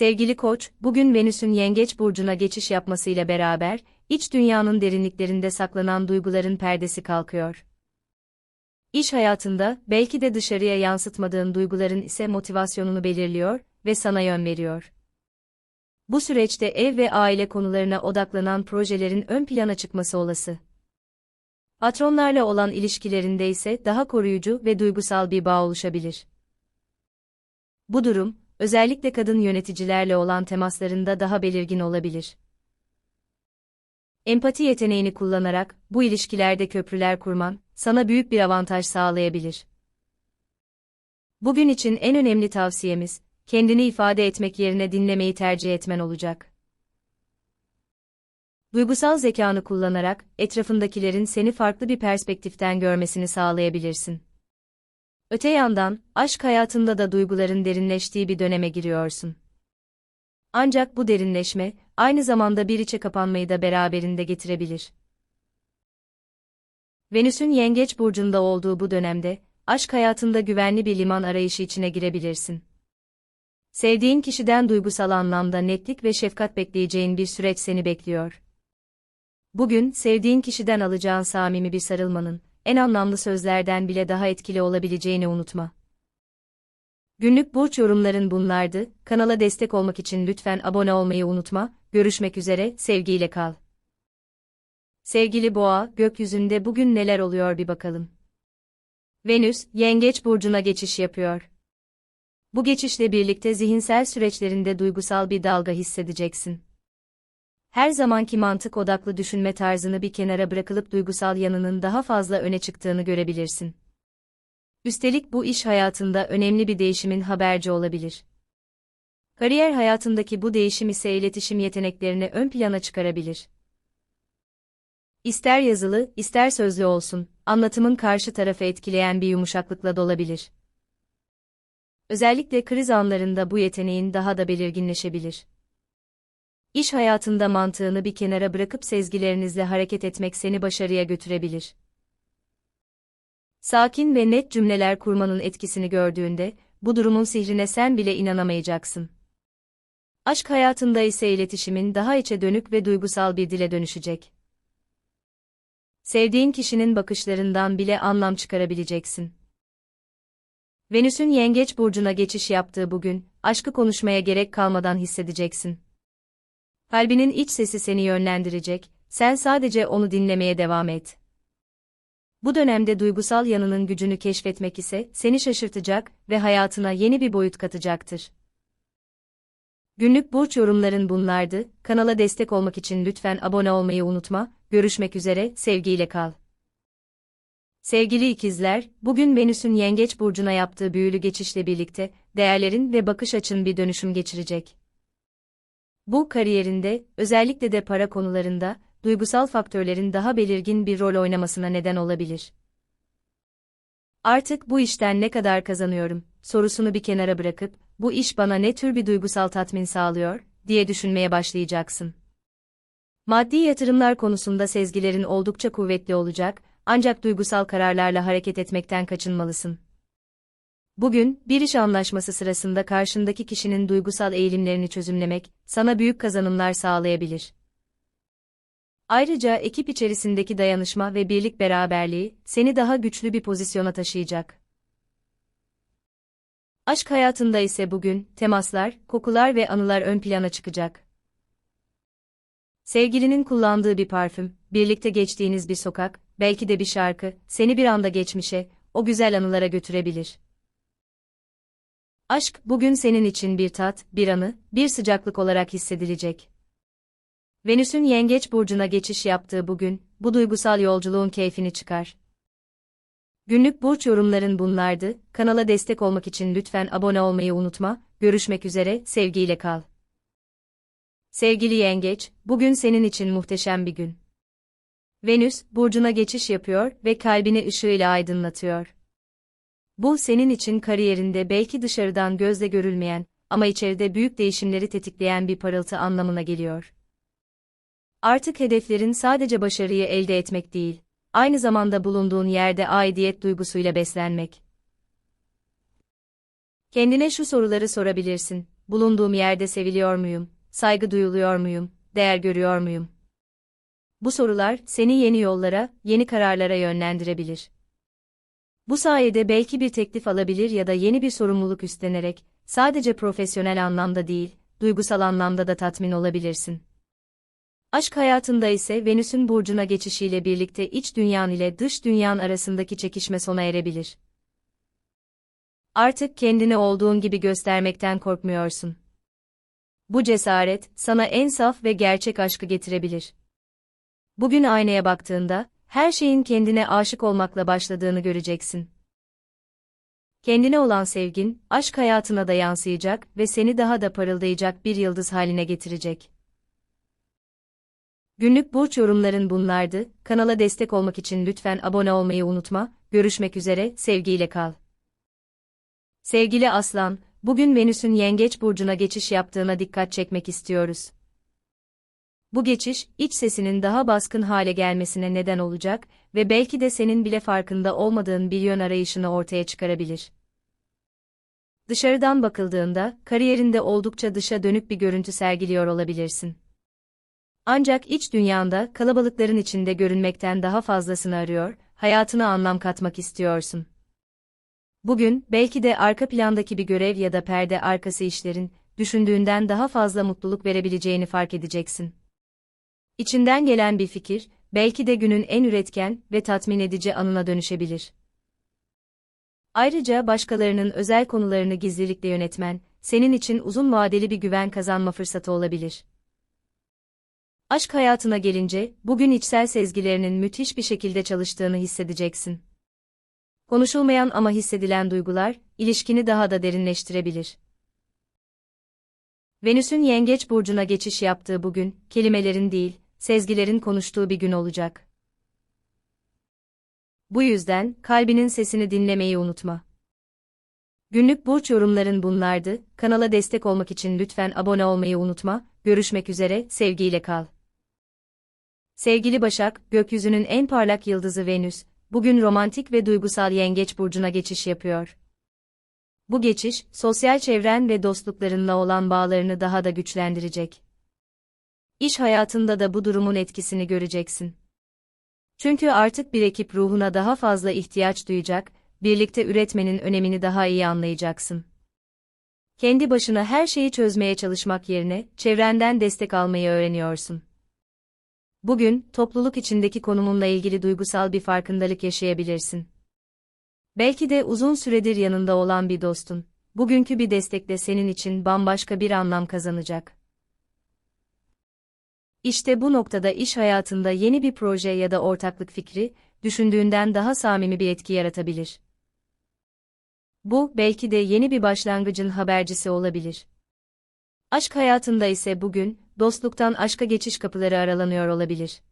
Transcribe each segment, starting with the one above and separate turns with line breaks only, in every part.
Sevgili Koç, bugün Venüs'ün Yengeç burcuna geçiş yapmasıyla beraber iç dünyanın derinliklerinde saklanan duyguların perdesi kalkıyor. İş hayatında belki de dışarıya yansıtmadığın duyguların ise motivasyonunu belirliyor ve sana yön veriyor. Bu süreçte ev ve aile konularına odaklanan projelerin ön plana çıkması olası. Patronlarla olan ilişkilerinde ise daha koruyucu ve duygusal bir bağ oluşabilir. Bu durum, özellikle kadın yöneticilerle olan temaslarında daha belirgin olabilir. Empati yeteneğini kullanarak bu ilişkilerde köprüler kurman sana büyük bir avantaj sağlayabilir. Bugün için en önemli tavsiyemiz kendini ifade etmek yerine dinlemeyi tercih etmen olacak. Duygusal zekanı kullanarak etrafındakilerin seni farklı bir perspektiften görmesini sağlayabilirsin. Öte yandan, aşk hayatında da duyguların derinleştiği bir döneme giriyorsun. Ancak bu derinleşme, aynı zamanda bir içe kapanmayı da beraberinde getirebilir. Venüs'ün Yengeç burcunda olduğu bu dönemde, aşk hayatında güvenli bir liman arayışı içine girebilirsin. Sevdiğin kişiden duygusal anlamda netlik ve şefkat bekleyeceğin bir süreç seni bekliyor. Bugün, sevdiğin kişiden alacağın samimi bir sarılmanın, en anlamlı sözlerden bile daha etkili olabileceğini unutma. Günlük burç yorumların bunlardı. Kanala destek olmak için lütfen abone olmayı unutma. Görüşmek üzere, sevgiyle kal. Sevgili Boğa, gökyüzünde bugün neler oluyor bir bakalım. Venüs, Yengeç burcuna geçiş yapıyor. Bu geçişle birlikte zihinsel süreçlerinde duygusal bir dalga hissedeceksin. Her zamanki mantık odaklı düşünme tarzını bir kenara bırakılıp duygusal yanının daha fazla öne çıktığını görebilirsin. Üstelik bu iş hayatında önemli bir değişimin haberci olabilir. Kariyer hayatındaki bu değişim ise iletişim yeteneklerini ön plana çıkarabilir. İster yazılı, ister sözlü olsun, anlatımın karşı tarafı etkileyen bir yumuşaklıkla dolabilir. Özellikle kriz anlarında bu yeteneğin daha da belirginleşebilir. İş hayatında mantığını bir kenara bırakıp sezgilerinizle hareket etmek seni başarıya götürebilir. Sakin ve net cümleler kurmanın etkisini gördüğünde, bu durumun sihrine sen bile inanamayacaksın. Aşk hayatında ise iletişimin daha içe dönük ve duygusal bir dile dönüşecek. Sevdiğin kişinin bakışlarından bile anlam çıkarabileceksin. Venüs'ün Yengeç burcuna geçiş yaptığı bugün, aşkı konuşmaya gerek kalmadan hissedeceksin. Kalbinin iç sesi seni yönlendirecek, sen sadece onu dinlemeye devam et. Bu dönemde duygusal yanının gücünü keşfetmek ise seni şaşırtacak ve hayatına yeni bir boyut katacaktır. Günlük burç yorumların bunlardı. Kanala destek olmak için lütfen abone olmayı unutma. Görüşmek üzere, sevgiyle kal. Sevgili ikizler, bugün Venüs'ün Yengeç burcuna yaptığı büyülü geçişle birlikte değerlerin ve bakış açın bir dönüşüm geçirecek. Bu kariyerinde, özellikle de para konularında, duygusal faktörlerin daha belirgin bir rol oynamasına neden olabilir. Artık bu işten ne kadar kazanıyorum sorusunu bir kenara bırakıp, bu iş bana ne tür bir duygusal tatmin sağlıyor diye düşünmeye başlayacaksın. Maddi yatırımlar konusunda sezgilerin oldukça kuvvetli olacak, ancak duygusal kararlarla hareket etmekten kaçınmalısın. Bugün, bir iş anlaşması sırasında karşındaki kişinin duygusal eğilimlerini çözümlemek, sana büyük kazanımlar sağlayabilir. Ayrıca ekip içerisindeki dayanışma ve birlik beraberliği, seni daha güçlü bir pozisyona taşıyacak. Aşk hayatında ise bugün, temaslar, kokular ve anılar ön plana çıkacak. Sevgilinin kullandığı bir parfüm, birlikte geçtiğiniz bir sokak, belki de bir şarkı, seni bir anda geçmişe, o güzel anılara götürebilir. Aşk, bugün senin için bir tat, bir anı, bir sıcaklık olarak hissedilecek. Venüs'ün Yengeç burcuna geçiş yaptığı bugün, bu duygusal yolculuğun keyfini çıkar. Günlük burç yorumların bunlardı. Kanala destek olmak için lütfen abone olmayı unutma. Görüşmek üzere, sevgiyle kal. Sevgili Yengeç, bugün senin için muhteşem bir gün. Venüs, burcuna geçiş yapıyor ve kalbini ışığıyla aydınlatıyor. Bu senin için kariyerinde belki dışarıdan gözle görülmeyen ama içeride büyük değişimleri tetikleyen bir parıltı anlamına geliyor. Artık hedeflerin sadece başarıyı elde etmek değil, aynı zamanda bulunduğun yerde aidiyet duygusuyla beslenmek. Kendine şu soruları sorabilirsin. bulunduğum yerde seviliyor muyum, saygı duyuluyor muyum, değer görüyor muyum? Bu sorular seni yeni yollara, yeni kararlara yönlendirebilir. Bu sayede belki bir teklif alabilir ya da yeni bir sorumluluk üstlenerek, sadece profesyonel anlamda değil, duygusal anlamda da tatmin olabilirsin. Aşk hayatında ise Venüs'ün burcuna geçişiyle birlikte iç dünyan ile dış dünyan arasındaki çekişme sona erebilir. Artık kendini olduğun gibi göstermekten korkmuyorsun. Bu cesaret, sana en saf ve gerçek aşkı getirebilir. Bugün aynaya baktığında, her şeyin kendine aşık olmakla başladığını göreceksin. Kendine olan sevgin, aşk hayatına da yansıyacak ve seni daha da parıldayacak bir yıldız haline getirecek. Günlük burç yorumların bunlardı. Kanala destek olmak için lütfen abone olmayı unutma. Görüşmek üzere, sevgiyle kal. Sevgili Aslan, bugün Venüs'ün Yengeç burcuna geçiş yaptığına dikkat çekmek istiyoruz. Bu geçiş, iç sesinin daha baskın hale gelmesine neden olacak ve belki de senin bile farkında olmadığın bir yön arayışını ortaya çıkarabilir. Dışarıdan bakıldığında, kariyerinde oldukça dışa dönük bir görüntü sergiliyor olabilirsin. Ancak iç dünyanda, kalabalıkların içinde görünmekten daha fazlasını arıyor, hayatına anlam katmak istiyorsun. Bugün, belki de arka plandaki bir görev ya da perde arkası işlerin, düşündüğünden daha fazla mutluluk verebileceğini fark edeceksin. İçinden gelen bir fikir, belki de günün en üretken ve tatmin edici anına dönüşebilir. Ayrıca başkalarının özel konularını gizlilikle yönetmen, senin için uzun vadeli bir güven kazanma fırsatı olabilir. Aşk hayatına gelince, bugün içsel sezgilerinin müthiş bir şekilde çalıştığını hissedeceksin. Konuşulmayan ama hissedilen duygular, ilişkini daha da derinleştirebilir. Venüs'ün Yengeç burcuna geçiş yaptığı bugün, kelimelerin değil, sezgilerin konuştuğu bir gün olacak. Bu yüzden, kalbinin sesini dinlemeyi unutma. Günlük burç yorumların bunlardı, kanala destek olmak için lütfen abone olmayı unutma, görüşmek üzere, sevgiyle kal. Sevgili Başak, gökyüzünün en parlak yıldızı Venüs, bugün romantik ve duygusal yengeç burcuna geçiş yapıyor. Bu geçiş, sosyal çevren ve dostluklarınla olan bağlarını daha da güçlendirecek. İş hayatında da bu durumun etkisini göreceksin. Çünkü artık bir ekip ruhuna daha fazla ihtiyaç duyacak, birlikte üretmenin önemini daha iyi anlayacaksın. Kendi başına her şeyi çözmeye çalışmak yerine, çevrenden destek almayı öğreniyorsun. Bugün, topluluk içindeki konumunla ilgili duygusal bir farkındalık yaşayabilirsin. Belki de uzun süredir yanında olan bir dostun, bugünkü bir destekle senin için bambaşka bir anlam kazanacak. İşte bu noktada iş hayatında yeni bir proje ya da ortaklık fikri, düşündüğünden daha samimi bir etki yaratabilir. Bu, belki de yeni bir başlangıcın habercisi olabilir. Aşk hayatında ise bugün, dostluktan aşka geçiş kapıları aralanıyor olabilir.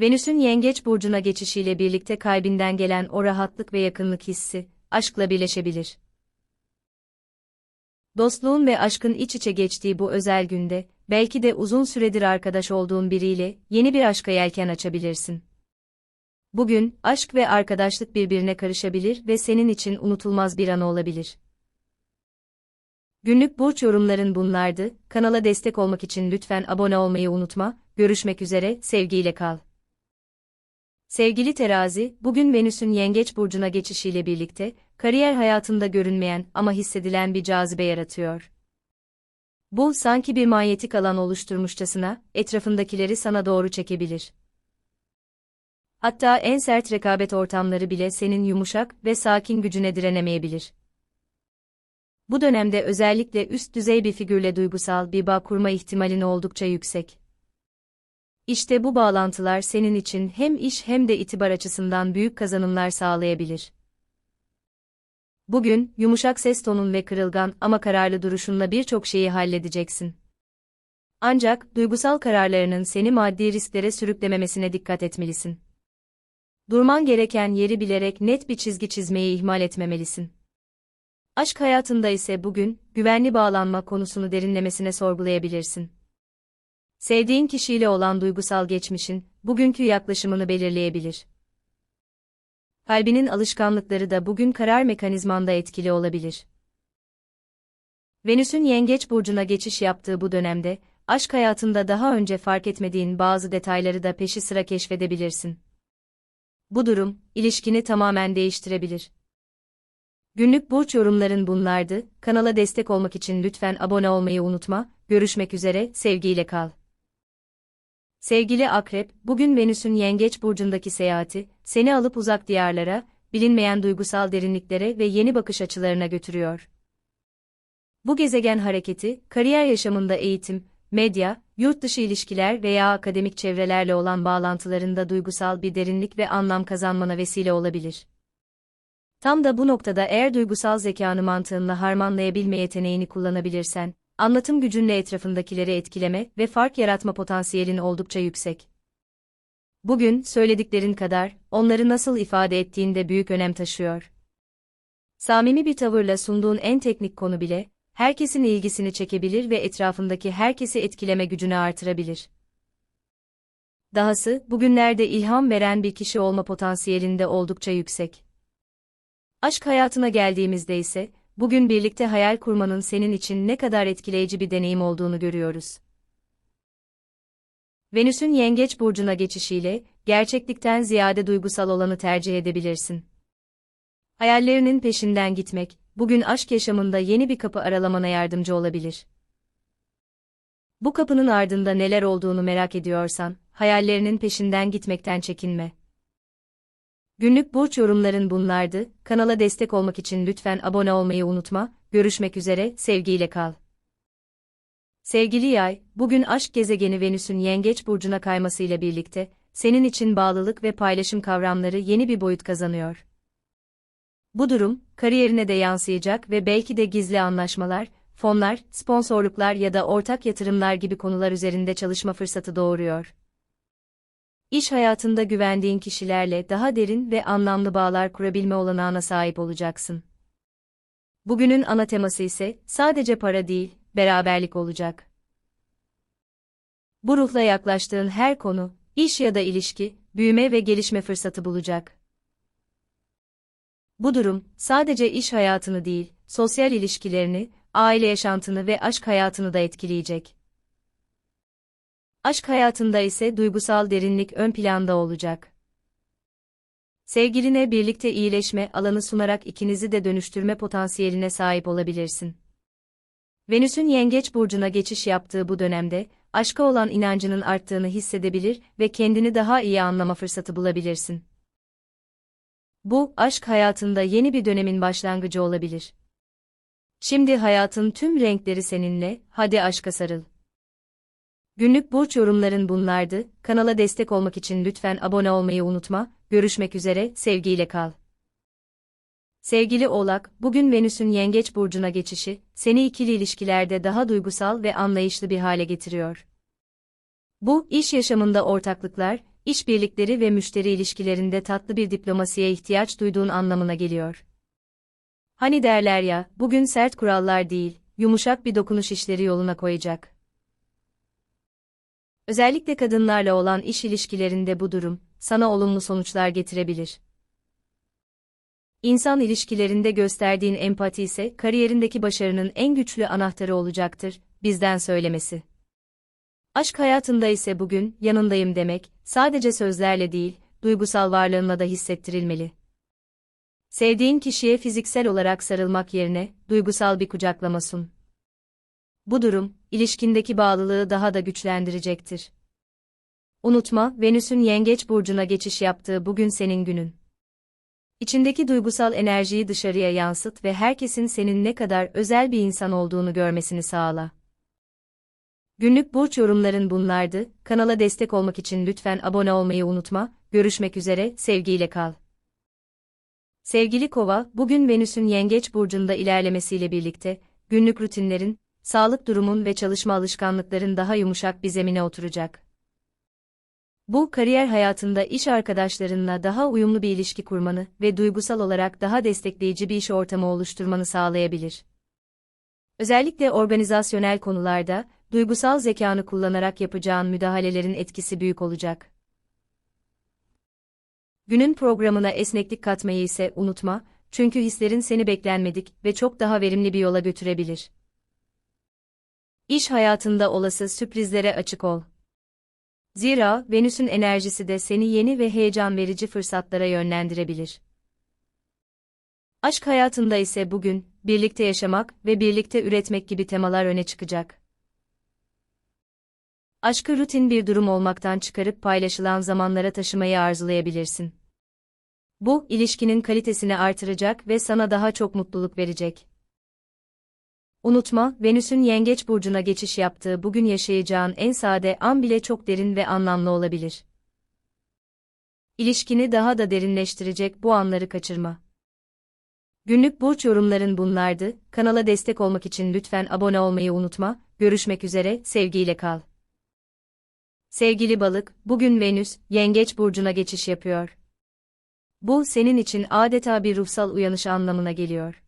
Venüs'ün Yengeç burcuna geçişiyle birlikte kalbinden gelen o rahatlık ve yakınlık hissi, aşkla birleşebilir. Dostluğun ve aşkın iç içe geçtiği bu özel günde, belki de uzun süredir arkadaş olduğun biriyle yeni bir aşka yelken açabilirsin. Bugün, aşk ve arkadaşlık birbirine karışabilir ve senin için unutulmaz bir an olabilir. Günlük burç yorumların bunlardı. Kanala destek olmak için lütfen abone olmayı unutma. Görüşmek üzere, sevgiyle kal. Sevgili terazi, bugün Venüs'ün Yengeç burcuna geçişiyle birlikte kariyer hayatında görünmeyen ama hissedilen bir cazibe yaratıyor. Bu sanki bir manyetik alan oluşturmuşçasına etrafındakileri sana doğru çekebilir. Hatta en sert rekabet ortamları bile senin yumuşak ve sakin gücüne direnemeyebilir. Bu dönemde özellikle üst düzey bir figürle duygusal bir bağ kurma ihtimalin oldukça yüksek. İşte bu bağlantılar senin için hem iş hem de itibar açısından büyük kazanımlar sağlayabilir. Bugün, yumuşak ses tonun ve kırılgan ama kararlı duruşunla birçok şeyi halledeceksin. Ancak, duygusal kararlarının seni maddi risklere sürüklememesine dikkat etmelisin. Durman gereken yeri bilerek net bir çizgi çizmeyi ihmal etmemelisin. Aşk hayatında ise bugün, güvenli bağlanma konusunu derinlemesine sorgulayabilirsin. Sevdiğin kişiyle olan duygusal geçmişin, bugünkü yaklaşımını belirleyebilir. Kalbinin alışkanlıkları da bugün karar mekanizmanda etkili olabilir. Venüs'ün Yengeç burcuna geçiş yaptığı bu dönemde, aşk hayatında daha önce fark etmediğin bazı detayları da peşi sıra keşfedebilirsin. Bu durum, ilişkini tamamen değiştirebilir. Günlük burç yorumların bunlardı. Kanala destek olmak için lütfen abone olmayı unutma. Görüşmek üzere, sevgiyle kal. Sevgili Akrep, bugün Venüs'ün Yengeç burcundaki seyahati, seni alıp uzak diyarlara, bilinmeyen duygusal derinliklere ve yeni bakış açılarına götürüyor. Bu gezegen hareketi, kariyer yaşamında eğitim, medya, yurt dışı ilişkiler veya akademik çevrelerle olan bağlantılarında duygusal bir derinlik ve anlam kazanmana vesile olabilir. Tam da bu noktada eğer duygusal zekanı mantığınla harmanlayabilme yeteneğini kullanabilirsen, anlatım gücünle etrafındakileri etkileme ve fark yaratma potansiyelin oldukça yüksek. Bugün, söylediklerin kadar, onları nasıl ifade ettiğinde büyük önem taşıyor. Samimi bir tavırla sunduğun en teknik konu bile, herkesin ilgisini çekebilir ve etrafındaki herkesi etkileme gücünü artırabilir. Dahası, bugünlerde ilham veren bir kişi olma potansiyelinde oldukça yüksek. Aşk hayatına geldiğimizde ise, bugün birlikte hayal kurmanın senin için ne kadar etkileyici bir deneyim olduğunu görüyoruz. Venüs'ün Yengeç burcuna geçişiyle, gerçeklikten ziyade duygusal olanı tercih edebilirsin. Hayallerinin peşinden gitmek, bugün aşk yaşamında yeni bir kapı aralamana yardımcı olabilir. Bu kapının ardında neler olduğunu merak ediyorsan, hayallerinin peşinden gitmekten çekinme. Günlük burç yorumların bunlardı. Kanala destek olmak için lütfen abone olmayı unutma. Görüşmek üzere, sevgiyle kal. Sevgili Yay, bugün aşk gezegeni Venüs'ün Yengeç burcuna kaymasıyla birlikte senin için bağlılık ve paylaşım kavramları yeni bir boyut kazanıyor. Bu durum, kariyerine de yansıyacak ve belki de gizli anlaşmalar, fonlar, sponsorluklar ya da ortak yatırımlar gibi konular üzerinde çalışma fırsatı doğuruyor. İş hayatında güvendiğin kişilerle daha derin ve anlamlı bağlar kurabilme olanağına sahip olacaksın. Bugünün ana teması ise sadece para değil, beraberlik olacak. Bu ruhla yaklaştığın her konu, iş ya da ilişki, büyüme ve gelişme fırsatı bulacak. Bu durum, sadece iş hayatını değil, sosyal ilişkilerini, aile yaşantını ve aşk hayatını da etkileyecek. Aşk hayatında ise duygusal derinlik ön planda olacak. Sevgiline birlikte iyileşme alanı sunarak ikinizi de dönüştürme potansiyeline sahip olabilirsin. Venüs'ün Yengeç burcuna geçiş yaptığı bu dönemde aşka olan inancının arttığını hissedebilir ve kendini daha iyi anlama fırsatı bulabilirsin. Bu, aşk hayatında yeni bir dönemin başlangıcı olabilir. Şimdi hayatın tüm renkleri seninle, hadi aşka sarıl. Günlük burç yorumların bunlardı. Kanala destek olmak için lütfen abone olmayı unutma. Görüşmek üzere, sevgiyle kal. Sevgili Oğlak, bugün Venüs'ün Yengeç burcuna geçişi seni ikili ilişkilerde daha duygusal ve anlayışlı bir hale getiriyor. Bu, iş yaşamında ortaklıklar, işbirlikleri ve müşteri ilişkilerinde tatlı bir diplomasiye ihtiyaç duyduğun anlamına geliyor. Hani derler ya, bugün sert kurallar değil, yumuşak bir dokunuş işleri yoluna koyacak. Özellikle kadınlarla olan iş ilişkilerinde bu durum, sana olumlu sonuçlar getirebilir. İnsan ilişkilerinde gösterdiğin empati ise kariyerindeki başarının en güçlü anahtarı olacaktır, bizden söylemesi. Aşk hayatında ise bugün, yanındayım demek, sadece sözlerle değil, duygusal varlığınla da hissettirilmeli. Sevdiğin kişiye fiziksel olarak sarılmak yerine, duygusal bir kucaklama sun. Bu durum, ilişkindeki bağlılığı daha da güçlendirecektir. Unutma, Venüs'ün Yengeç burcuna geçiş yaptığı bugün senin günün. İçindeki duygusal enerjiyi dışarıya yansıt ve herkesin senin ne kadar özel bir insan olduğunu görmesini sağla. Günlük burç yorumların bunlardı. Kanala destek olmak için lütfen abone olmayı unutma. Görüşmek üzere, sevgiyle kal. Sevgili Kova, bugün Venüs'ün Yengeç burcunda ilerlemesiyle birlikte günlük rutinlerin, sağlık durumun ve çalışma alışkanlıkların daha yumuşak bir zemine oturacak. Bu, kariyer hayatında iş arkadaşlarınla daha uyumlu bir ilişki kurmanı ve duygusal olarak daha destekleyici bir iş ortamı oluşturmanı sağlayabilir. Özellikle organizasyonel konularda, duygusal zekanı kullanarak yapacağın müdahalelerin etkisi büyük olacak. Günün programına esneklik katmayı ise unutma, çünkü hislerin seni beklenmedik ve çok daha verimli bir yola götürebilir. İş hayatında olası sürprizlere açık ol. Zira Venüs'ün enerjisi de seni yeni ve heyecan verici fırsatlara yönlendirebilir. Aşk hayatında ise bugün, birlikte yaşamak ve birlikte üretmek gibi temalar öne çıkacak. Aşkı rutin bir durum olmaktan çıkarıp paylaşılan zamanlara taşımayı arzulayabilirsin. Bu, ilişkinin kalitesini artıracak ve sana daha çok mutluluk verecek. Unutma, Venüs'ün Yengeç burcuna geçiş yaptığı bugün yaşayacağın en sade an bile çok derin ve anlamlı olabilir. İlişkini daha da derinleştirecek bu anları kaçırma. Günlük burç yorumların bunlardı. Kanala destek olmak için lütfen abone olmayı unutma. Görüşmek üzere, sevgiyle kal. Sevgili balık, bugün Venüs, Yengeç burcuna geçiş yapıyor. Bu, senin için adeta bir ruhsal uyanış anlamına geliyor.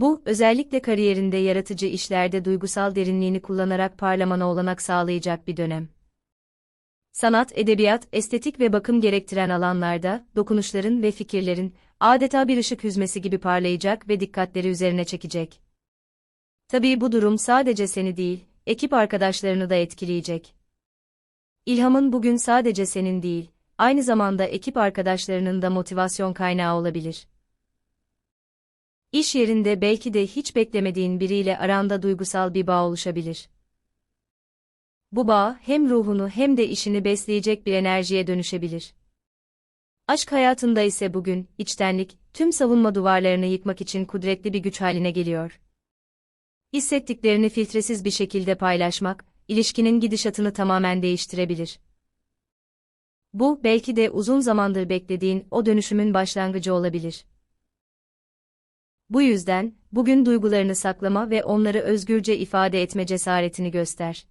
Bu, özellikle kariyerinde yaratıcı işlerde duygusal derinliğini kullanarak parlamana olanak sağlayacak bir dönem. Sanat, edebiyat, estetik ve bakım gerektiren alanlarda, dokunuşların ve fikirlerin, adeta bir ışık hüzmesi gibi parlayacak ve dikkatleri üzerine çekecek. Tabii bu durum sadece seni değil, ekip arkadaşlarını da etkileyecek. İlhamın bugün sadece senin değil, aynı zamanda ekip arkadaşlarının da motivasyon kaynağı olabilir. İş yerinde belki de hiç beklemediğin biriyle aranda duygusal bir bağ oluşabilir. Bu bağ hem ruhunu hem de işini besleyecek bir enerjiye dönüşebilir. Aşk hayatında ise bugün içtenlik tüm savunma duvarlarını yıkmak için kudretli bir güç haline geliyor. Hissettiklerini filtresiz bir şekilde paylaşmak, ilişkinin gidişatını tamamen değiştirebilir. Bu, belki de uzun zamandır beklediğin o dönüşümün başlangıcı olabilir. Bu yüzden, bugün duygularını saklama ve onları özgürce ifade etme cesaretini göster.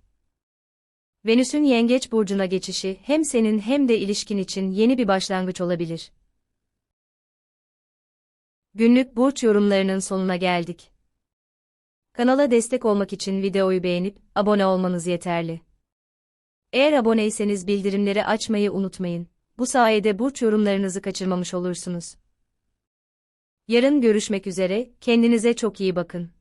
Venüs'ün Yengeç burcuna geçişi hem senin hem de ilişkin için yeni bir başlangıç olabilir. Günlük burç yorumlarının sonuna geldik. Kanala destek olmak için videoyu beğenip abone olmanız yeterli. Eğer aboneyseniz bildirimleri açmayı unutmayın. Bu sayede burç yorumlarınızı kaçırmamış olursunuz. Yarın görüşmek üzere, kendinize çok iyi bakın.